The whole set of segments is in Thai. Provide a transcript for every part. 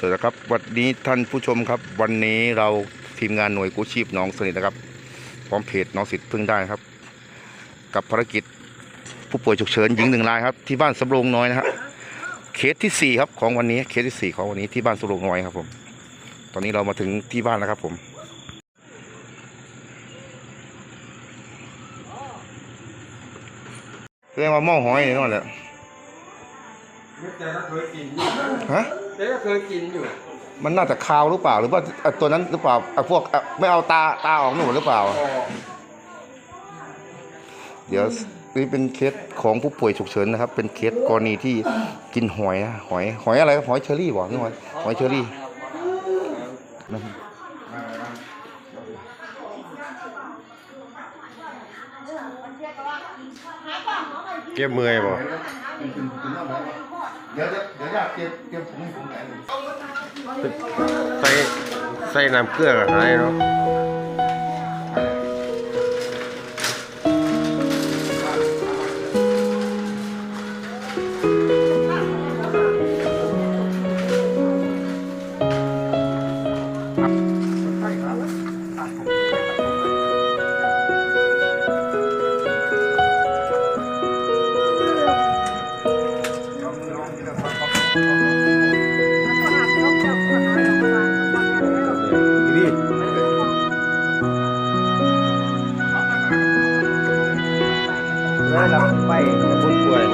สวัสดีครับวันนี้ท่านผู้ชมครับ วันนี้เราทีมงานหน่วยกู้ชีพหน้องสนิทนะครับ พร้อมเพจน้องสิทธิ์พึ่งได้ครับ กับภารกิจผู้ป่วยฉุกเฉินหญิงหนึ่งรายครับ ที่บ้านสำโรงน้อยนะฮะเคสที่สี่ครับของวันนี้เคสที่สี่ของวันนี้ที่บ้านสำโรงน้อยครับผม ตอนนี้เรามาถึงที่บ้านแล้วครับผมเรียกว่าหม้อหอยนี่นั่นแหละแกก็เคยกินอยู่ฮะ แกก็เคยกินอยู่มันน่าจะคาวหรือเปล่า หรือว่าไอ้ตัวนั้นหรือเปล่าไอ้พวกไอ้ไม่เอาตาตาออกหนูหรือเปล่าพอเดี๋ยวนี่เป็นเคสของผู้ป่วยฉุกเฉินนะครับ เป็นเคสกรณีที่กินหอยนะหอยหอยอะไรครับหอยเชอรี่บอกนี่หอยหอยเชอรี่นะครับเก็บเมื่อยบ่เดี๋ยวเดี๋ยวจะเดี๋ยวอยากเตรียมเตรียมผมผงไหนใส่ใส่น้ำเกลือหายเนาะ ได้รับไปผู้ป่วย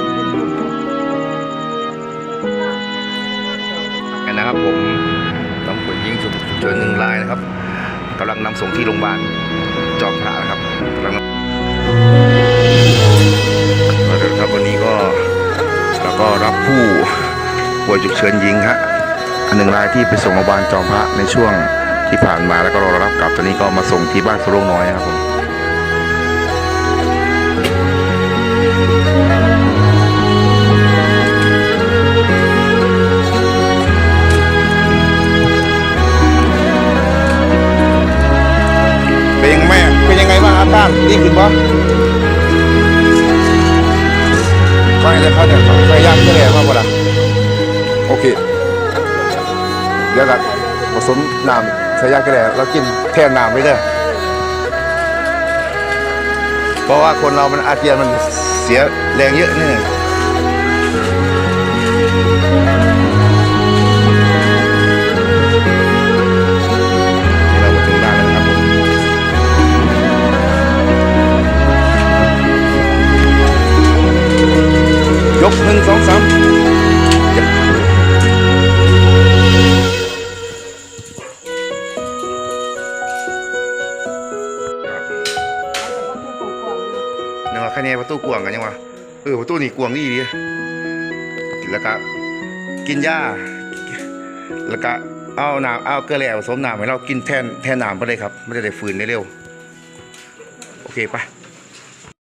กันนะครับผมตำรวจยิงฉุกเฉินหนึ่งรายนะครับกำลังนำส่งที่โรงพยาบาลจอมพระนะครับกำลังครับวันนี้ก็เราก็รับผู้ป่วยฉุกเฉินหญิงฮะหนึ่งรายที่ไปส่งโรงพยาบาลจอมพระในช่วงที่ผ่านมาแล้วก็รอรับกลับตอนนี้ก็มาส่งที่บ้านสุโรงน้อยนะครับผมานบ้างอาการดีขึ้นปะก็ให้เลยเขาเนี่ยใส่ยามเฉลี่ยมากกว่าล่ะโอเค เดี๋ยวละผสมน้ำใส่ยากเท่าไหร่แล้วกินแทนน้ำไปเด้อเพราะว่าคนเรามันอาเจียนมันเสียแรงเยอะนี่ คะแค่นี้ประตูกวงกันยังวะเออประตูนี่กวงดีดีแล้วก็กินหญ้าแล้วก็เอาน้ำเอาเกลือแร่ผสมน้ำให้เรากินแทนแทนน้ำไปเลยครับไม่ได้ได้ฟืนได้เร็ว โอเคไป